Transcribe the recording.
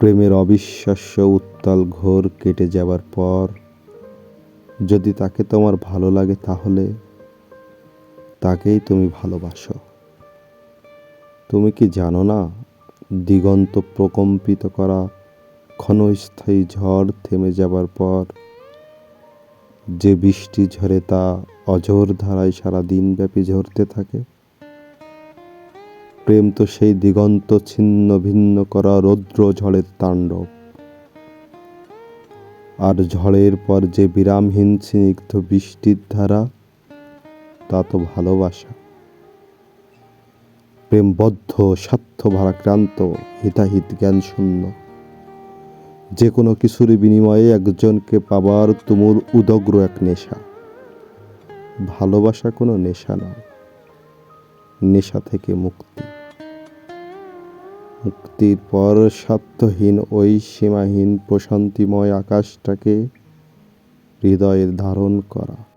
প্রেমের অবিশ্বাস্য উত্তাল ঘোর কেটে যাবার পর, যদি তাকে তোমার ভালো লাগে তাহলে তাকেই তুমি ভালোবাসো। তুমি কি জানো না, দিগন্ত প্রকম্পিত করা ক্ষণস্থায়ী ঝড় থেমে যাবার পর, যে বৃষ্টি ঝরে তা অঝোর ধারায় সারা দিনব্যাপী ঝরতে থাকে? প্রেম তো সেই দিগন্ত ছিন্ন ভিন্ন করা রৌদ্র ঝড়ের তাণ্ডব। আর ঝড়ের পর যে বিরামহীন স্নিগ্ধ বৃষ্টির ধারা, তা তো ভালোবাসা। প্রেমবদ্ধ, স্বার্থ, ভারাক্রান্ত, হিতাহিত জ্ঞান শূন্য যে কোনো কিছুর বিনিময়ে একজনকে পাবার তুমুল উদগ্র এক নেশা। ভালোবাসা কোনো নেশা নয়, নেশা থেকে মুক্তি। মুক্তির পর স্বার্থহীন ওই সীমাহীন প্রশান্তিময় আকাশটাকে হৃদয়ে ধারণ করা।